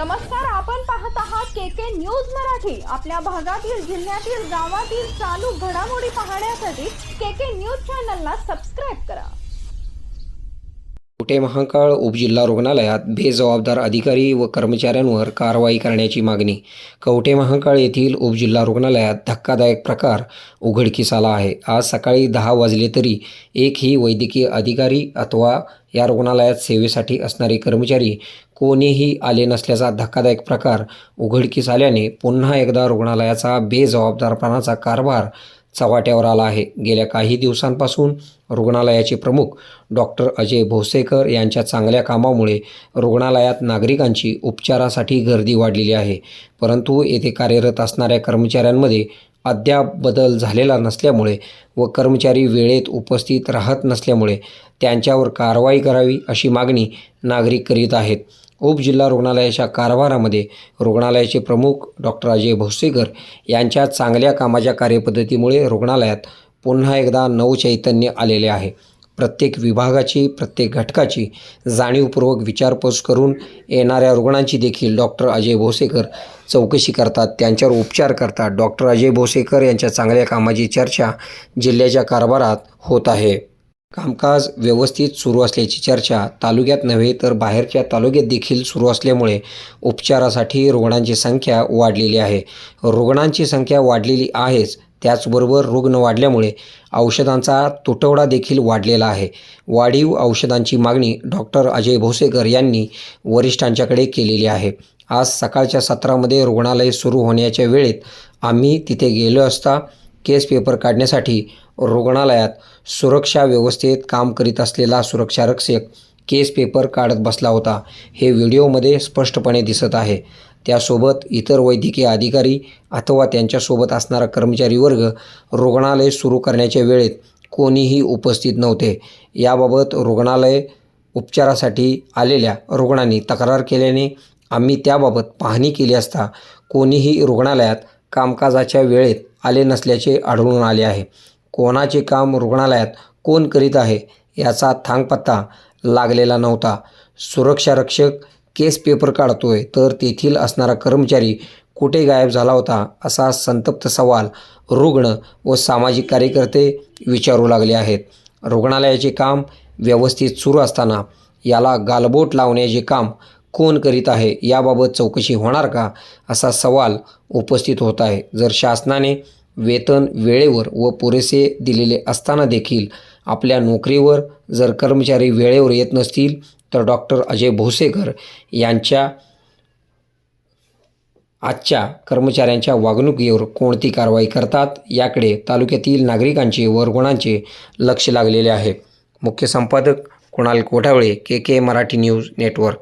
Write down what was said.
नमस्कार आपण पाहत आहात के के न्यूज मराठी. आपल्या भागातील जिल्ह्यातील गावातील चालू घडामोडी पाहण्यासाठी के के न्यूज चॅनलला सबस्क्राईब करा. कुटे महाकाळ उपजिल्हा रुग्णालयात बेजबाबदार अधिकारी व कर्मचाऱ्यांवर कारवाई करण्याची मागणी. कवठे महाकाळ येथील उपजिल्हा रुग्णालयात धक्कादायक प्रकार उघडकीस आला आहे. आज सकाळी दहा वाजले तरी एकही वैद्यकीय अधिकारी अथवा या रुग्णालयात सेवेसाठी असणारे कर्मचारी कोणीही आले नसल्याचा धक्कादायक प्रकार उघडकीस आल्याने पुन्हा एकदा रुग्णालयाचा बेजबाबदारपणाचा कारभार चव्हाट्यावर आला आहे. गेल्या काही दिवसांपासून रुग्णालयाचे प्रमुख डॉक्टर अजय भोसेकर यांच्या चांगल्या कामामुळे रुग्णालयात नागरिकांची उपचारासाठी गर्दी वाढलेली आहे. परंतु येथे कार्यरत असणाऱ्या कर्मचाऱ्यांमध्ये अद्याप बदल झालेला नसल्यामुळे व कर्मचारी वेळेत उपस्थित राहत नसल्यामुळे त्यांच्यावर कारवाई करावी अशी मागणी नागरिक करीत आहेत. उपजिल्हा रुग्णालयाच्या कारभारामध्ये रुग्णालयाचे प्रमुख डॉक्टर अजय भोसेकर यांच्या चांगल्या कामाच्या कार्यपद्धतीमुळे रुग्णालयात पुन्हा एकदा नवचैतन्य आलेले आहे. प्रत्येक विभागाची प्रत्येक घटकाची जाणीवपूर्वक विचारपूस करून येणाऱ्या रुग्णांची देखील डॉक्टर अजय भोसेकर चौकशी करतात. त्यांच्यावर उपचार करतात. डॉक्टर अजय भोसेकर यांच्या चांगल्या कामाची चर्चा जिल्ह्याच्या कारभारात होत आहे. कामकाज व्यवस्थित सुरू असल्याची चर्चा तालुक्यात नव्हे तर बाहेरच्या तालुक्यात देखील सुरू असल्यामुळे उपचारासाठी रुग्णांची संख्या वाढलेली आहे. रुग्णांची संख्या वाढलेली आहेच त्याचबरोबर रुग्ण वाढल्यामुळे औषधांचा तुटवडा देखील वाढलेला आहे. वाढीव औषधांची मागणी डॉक्टर अजय भोसेकर यांनी वरिष्ठांच्याकडे केलेली आहे. आज सकाळच्या सत्रामध्ये रुग्णालय सुरू होण्याच्या वेळेत आम्ही तिथे गेलो असता केस पेपर काढण्यासाठी रुग्णालयात सुरक्षा व्यवस्थेत काम करीत असलेला सुरक्षा रक्षक केस पेपर काढत बसला होता. हे व्हिडिओमध्ये स्पष्टपणे दिसत आहे. त्यासोबत इतर वैद्यकीय अधिकारी अथवा त्यांच्यासोबत असणारा कर्मचारी वर्ग रुग्णालय सुरू करण्याच्या वेळेत कोणीही उपस्थित नव्हते. याबाबत रुग्णालय उपचारासाठी आलेल्या रुग्णांनी तक्रार केल्याने आम्ही त्याबाबत पाहणी केली असता कोणीही रुग्णालयात कामकाजाच्या वेळेत आले नसल्याचे आढळून आले आहे. कोणाचे काम रुग्णालयात कोण करीत आहे याचा थांगपत्ता लागलेला नव्हता. सुरक्षा रक्षक केस पेपर काढतोय तर तेथील असणारा कर्मचारी कुठे गायब झाला होता असा संतप्त सवाल रुग्ण व सामाजिक कार्यकर्ते विचारू लागले आहेत. रुग्णालयाचे काम व्यवस्थित सुरू असताना याला गालबोट लावण्याचे काम कोण करीत आहे याबाबत चौकशी होणार का असा सवाल उपस्थित होत आहे. जर शासनाने वेतन वेळेवर व पुरेसे दिलेले असताना देखील आपल्या नोकरीवर जर कर्मचारी वेळेवर येत नसतील तर डॉक्टर अजय भोसेकर यांच्या आजच्या कर्मचाऱ्यांच्या वागणुकीवर कोणती कारवाई करतात याकडे तालुक्यातील नागरिकांचे व रुग्णांचे लक्ष लागलेले आहे. मुख्य संपादक Kunal Kothavale K K Marathi news network.